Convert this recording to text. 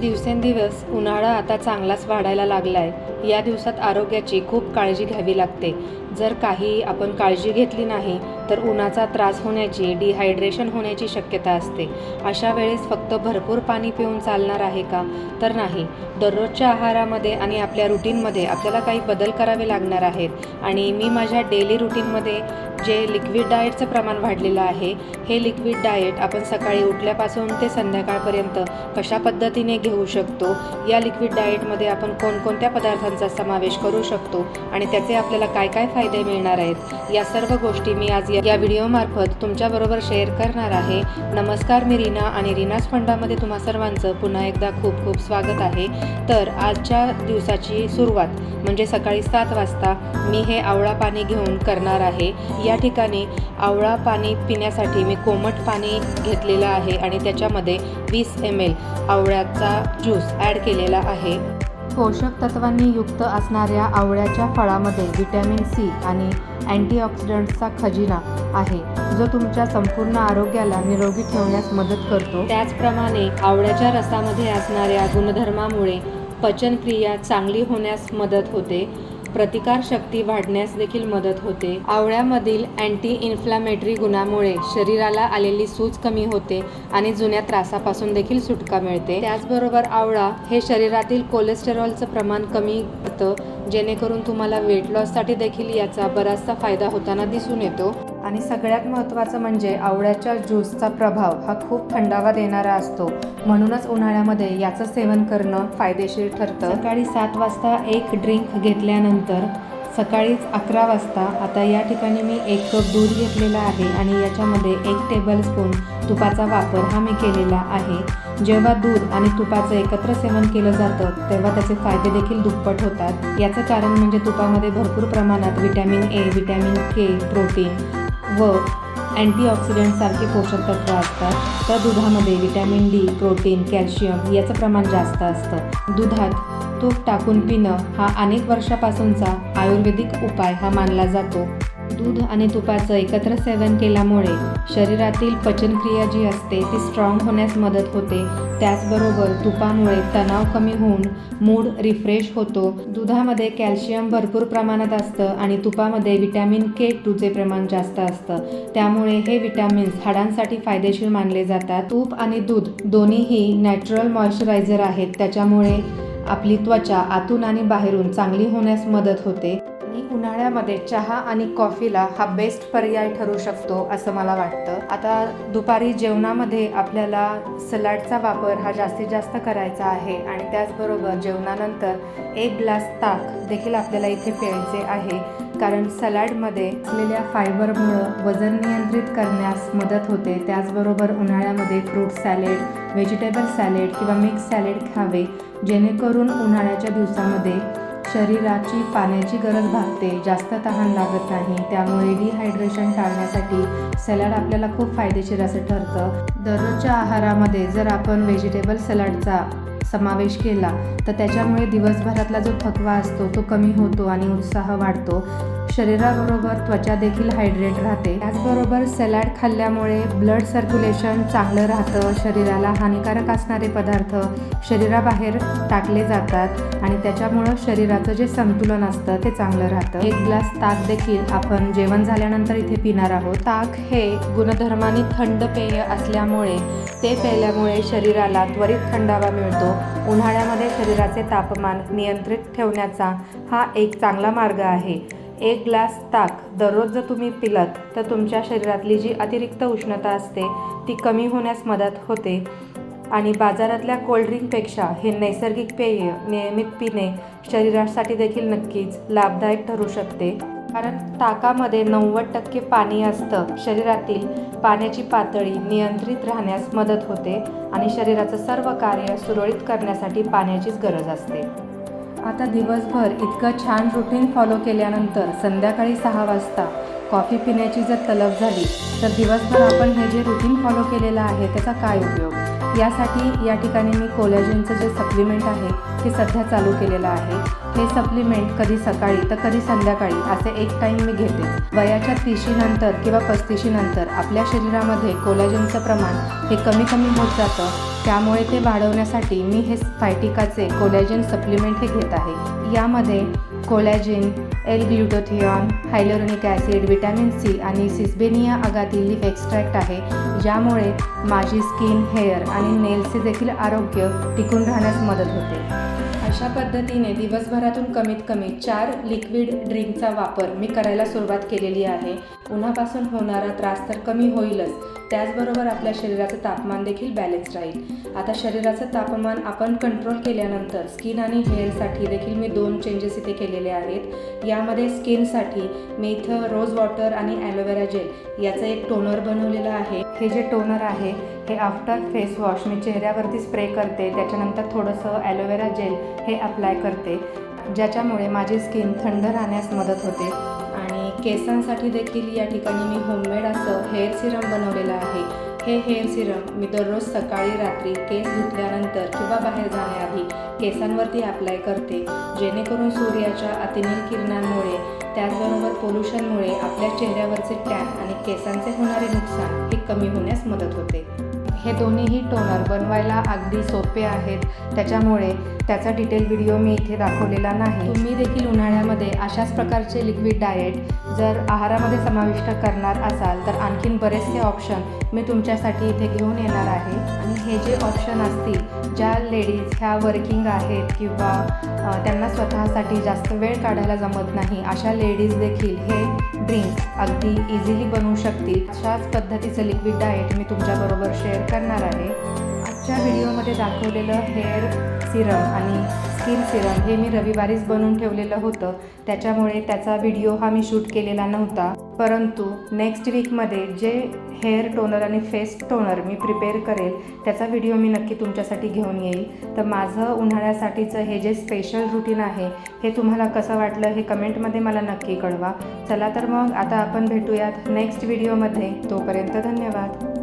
दिवसेंदिवस उन्हाळा आता चांगलाच वाढायला लागला आहे या दिवसात आरोग्याची खूप काळजी घ्यावी लागते. जर काही आपण काळजी घेतली नाही तर उन्हाचा त्रास होण्याची डिहायड्रेशन होण्याची शक्यता असते. अशा वेळेस फक्त भरपूर पाणी पिऊन चालणार आहे का? तर नाही. दररोजच्या आहारामध्ये आणि आपल्या रुटीनमध्ये आपल्याला काही बदल करावे लागणार आहेत. आणि मी माझ्या डेली रुटीनमध्ये जे लिक्विड डाएटचं प्रमाण वाढलेलं आहे हे लिक्विड डाएट आपण सकाळी उठल्यापासून ते संध्याकाळपर्यंत कशा पद्धतीने घेऊ शकतो? या लिक्विड डाएटमध्ये आपण कोणकोणत्या पदार्थांचा समावेश करू शकतो? आणि त्याचे आपल्याला काय काय फायदे मिळणार आहेत? या सर्व गोष्टी मी आज या- व्हिडिओमार्फत तुमच्याबरोबर शेअर करणार आहे. नमस्कार मी रीना आणि रिनाज फंडामध्ये तुम्हा सर्वांचं पुन्हा एकदा खूप खूप स्वागत आहे. तर आजच्या दिवसाची सुरुवात म्हणजे सकाळी सात वाजता मी हे आवळा पाणी घेऊन करणार आहे. या ठिकाणी आवळा पाणी पिण्यासाठी मी कोमट पाणी घेतलेलं आहे आणि त्याच्यामध्ये वीस एम एल आवळ्याचा ज्यूस ॲड केलेला आहे. पोषक तत्वांनी युक्त असणाऱ्या आवळ्याच्या फळामध्ये विटॅमिन सी आणि अँटीऑक्सिडंट्सचा खजिना आहे जो तुमच्या संपूर्ण आरोग्याला निरोगी ठेवण्यास मदत करतो. त्याचप्रमाणे आवळ्याच्या रसामध्ये असणाऱ्या गुणधर्मामुळे पचनक्रिया चांगली होण्यास मदत होते. प्रतिकारशक्ती वाढण्यास देखील मदत होते. आवळ्यामधील अँटी इन्फ्लामेटरी गुणामुळे शरीराला आलेली सूज कमी होते आणि जुन्या त्रासापासून देखील सुटका मिळते. त्याचबरोबर आवळा हे शरीरातील कोलेस्टेरॉलचं प्रमाण कमी करतं जेणेकरून तुम्हाला वेट लॉससाठी देखील याचा बराचसा फायदा होताना दिसून येतो. आणि सगळ्यात महत्त्वाचं म्हणजे आवळ्याच्या ज्यूसचा प्रभाव हा खूप थंडावा देणारा असतो. म्हणूनच उन्हाळ्यामध्ये याचं सेवन करणं फायदेशीर ठरतं. सकाळी सात वाजता एक ड्रिंक घेतल्यानंतर सकाळीच अकरा वाजता आता या ठिकाणी मी एक कप दूध घेतलेला आहे आणि याच्यामध्ये एक टेबलस्पून तुपाचा वापर हा मी केलेला आहे. जेव्हा दूध आणि तुपाचं एकत्र सेवन केलं जातं तेव्हा त्याचे फायदे देखील दुप्पट होतात. याचं कारण म्हणजे तुपामध्ये भरपूर प्रमाणात vitamin A vitamin K protein व अँटीऑक्सिडंटसारखे पोषक तत्व असतात. तर दुधामध्ये विटॅमिन डी प्रोटीन कॅल्शियम याचं प्रमाण जास्त असतं. दुधात तूप टाकून पिणं हा अनेक वर्षापासूनचा आयुर्वेदिक उपाय हा मानला जातो. दूध आणि तुपाचं एकत्र सेवन केल्यामुळे शरीरातील पचनक्रिया जी असते ती स्ट्रॉंग होण्यास मदत होते. त्याचबरोबर तुपामुळे तणाव कमी होऊन मूड रिफ्रेश होतो. दुधामध्ये कॅल्शियम भरपूर प्रमाणात असतं आणि तुपामध्ये विटॅमिन के टूचे प्रमाण जास्त असतं. त्यामुळे हे विटॅमिन्स हाडांसाठी फायदेशीर मानले जातात. तूप आणि दूध दोन्हीही नॅचरल मॉइश्चरायझर आहेत. त्याच्यामुळे आपली त्वचा आतून आणि बाहेरून चांगली होण्यास मदत होते. आणि उन्हाळ्यामध्ये चहा आणि कॉफीला हा बेस्ट पर्याय ठरू शकतो असं मला वाटतं. आता दुपारी जेवणामध्ये आपल्याला सलाडचा वापर हा जास्तीत जास्त करायचा आहे आणि त्याचबरोबर जेवणानंतर एक ग्लास ताक देखील आपल्याला इथे प्यायचे आहे. कारण सलाडमध्ये असलेल्या फायबरमुळं वजन नियंत्रित करण्यास मदत होते. त्याचबरोबर उन्हाळ्यामध्ये फ्रूट सॅलेड व्हेजिटेबल सॅलेड किंवा मिक्स सॅलेड खावे. जेणेकरून उन्हाळ्याच्या दिवसामध्ये शरीराची पाण्याची गरज भागते जास्त तहान लागत नाही. त्यामुळे डिहायड्रेशन टाळण्यासाठी सॅलड आपल्याला खूप फायदेशीर असं ठरतं. दररोजच्या आहारामध्ये जर आपण व्हेजिटेबल सलाडचा समावेश केला तर त्याच्यामुळे दिवसभरातला जो थकवा असतो तो कमी होतो आणि उत्साह वाढतो. शरीराबरोबर त्वचा देखील हायड्रेट राहते. त्याचबरोबर सॅलॅड खाल्ल्यामुळे ब्लड सर्क्युलेशन चांगलं राहतं शरीराला हानिकारक असणारे पदार्थ शरीराबाहेर टाकले जातात आणि त्याच्यामुळं शरीराचं जे संतुलन असतं ते चांगलं राहतं. एक ग्लास ताक देखील आपण जेवण झाल्यानंतर इथे पिणार आहोत. ताक हे गुणधर्माने थंड पेय असल्यामुळे ते प्यायल्यामुळे शरीराला त्वरित थंडावा मिळतो. उन्हाळ्यामध्ये शरीराचे तापमान नियंत्रित ठेवण्याचा हा एक चांगला मार्ग आहे. एक ग्लास ताक दररोज जर तुम्ही पिलत तर तुमच्या शरीरातली जी अतिरिक्त उष्णता असते ती कमी होण्यास मदत होते. आणि बाजारातल्या कोल्ड्रिंकपेक्षा हे नैसर्गिक पेय नियमित पिणे शरीरासाठी देखील नक्कीच लाभदायक ठरू शकते. कारण ताकामध्ये नव्वद टक्के पाणी असतं. शरीरातील पाण्याची पातळी नियंत्रित राहण्यास मदत होते आणि शरीराचं सर्व कार्य सुरळीत करण्यासाठी पाण्याचीच गरज असते. आता दिवसभर इतकं छान रुटीन फॉलो केल्यानंतर संध्याकाळी सहा वाजता कॉफी पिण्याची जर तलब झाली तर दिवसभर आपण हे जे रुटीन फॉलो केलेलं आहे त्याचा काय उपयोग? यासाठी या ठिकाणी मी कोलॅजनचं जे सप्लिमेंट आहे ते सध्या चालू केलेलं आहे. हे सप्लिमेंट कधी सकाळी तर कधी संध्याकाळी असे एक टाईम मी घेते. वयाच्या तीशीनंतर किंवा पस्तीशीनंतर आपल्या शरीरामध्ये कोलॅजनचं प्रमाण हे कमी कमी होत जातं. त्यामुळे ते वाढवण्यासाठी मी हे फायटिकाचे कोलॅजन सप्लिमेंट हे घेत आहे. यामध्ये collagen L glutathione hyaluronic acid vitamin C आणि सिस्बेनिया आगातील लिफ एक्स्ट्रॅक्ट आहे ज्यामुळे माझी स्किन हेअर आणि नेल्सचे देखील आरोग्य टिकून राहण्यास मदत होते. अशा पद्धतीने दिवसभरातून कमीत कमी चार लिक्विड ड्रिंकचा वापर मी करायला सुरुवात केलेली आहे. उन्हापासून होणारा त्रास तर कमी होईलच. त्याचबरोबर आपल्या शरीराचं तापमान देखील बॅलेन्स राहील. आता शरीराचं तापमान आपण कंट्रोल केल्यानंतर स्किन आणि हेअरसाठी देखील मी दोन चेंजेस इथे केलेले आहेत. यामध्ये स्किनसाठी मी इथं रोज वॉटर आणि ॲलोवेरा जेल याचं एक टोनर बनवलेलं आहे. हे जे टोनर आहे हे आफ्टर फेस वॉश मी चेहऱ्यावरती स्प्रे करते. त्याच्यानंतर थोडंसं ॲलोवेरा जेल हे अप्लाय करते. ज्याच्यामुळे माझी स्किन थंड राहण्यास मदत होते. केसांसाठी देखील या ठिकाणी मी होममेड असं हेअर सिरम बनवलेलं आहे. हे हेअर सिरम मी दररोज सकाळी रात्री केस धुतल्यानंतर किंवा बाहेर जाण्याआधी केसांवरती अप्लाय करते. जेणेकरून सूर्याच्या अतिनील किरणांमुळे त्याचबरोबर पोल्युशनमुळे आपल्या चेहऱ्यावरचे टॅन आणि केसांचे होणारे नुकसान हे कमी होण्यास मदत होते. हे दोन्हीही टोनर बनवायला अगदी सोपे आहेत. त्याच्यामुळे त्याचा डिटेल व्हिडिओ मी इथे दाखवलेला नाही. तुम्ही देखील उन्हाळ्यामध्ये अशाच प्रकारचे लिक्विड डाएट जर आहारामध्ये समाविष्ट करणार असाल तर आणखीन बरेचसे ऑप्शन मी तुमच्यासाठी इथे घेऊन येणार आहे. आणि हे जे ऑप्शन असतील ज्या लेडीज ह्या वर्किंग आहेत किंवा त्यांना स्वतःसाठी जास्त वेळ काढायला जमत नाही अशा लेडीज देखील हे ड्रिंक अगदी इझिली बनवू शकतील. अशाच पद्धतीचं लिक्विड डाएट मी तुमच्याबरोबर शेअर करणार आहे. आजच्या व्हिडिओमध्ये दाखवलेलं हेअर सिरम आणि स्किन सिरम हे मी रविवारीच बनवून ठेवलेलं होतं. त्याच्यामुळे त्याचा व्हिडिओ हा मी शूट केलेला नव्हता. परंतु नेक्स्ट वीकमध्ये जे हेअर टोनर आणि फेस टोनर मी प्रिपेअर करेल त्याचा व्हिडिओ मी नक्की तुमच्यासाठी घेऊन येईल. तर माझं उन्हाळ्यासाठीचं हे जे स्पेशल रुटीन आहे हे तुम्हाला कसं वाटलं हे कमेंटमध्ये मला नक्की कळवा. चला तर मग आता आपण भेटूयात नेक्स्ट व्हिडिओमध्ये तोपर्यंत धन्यवाद.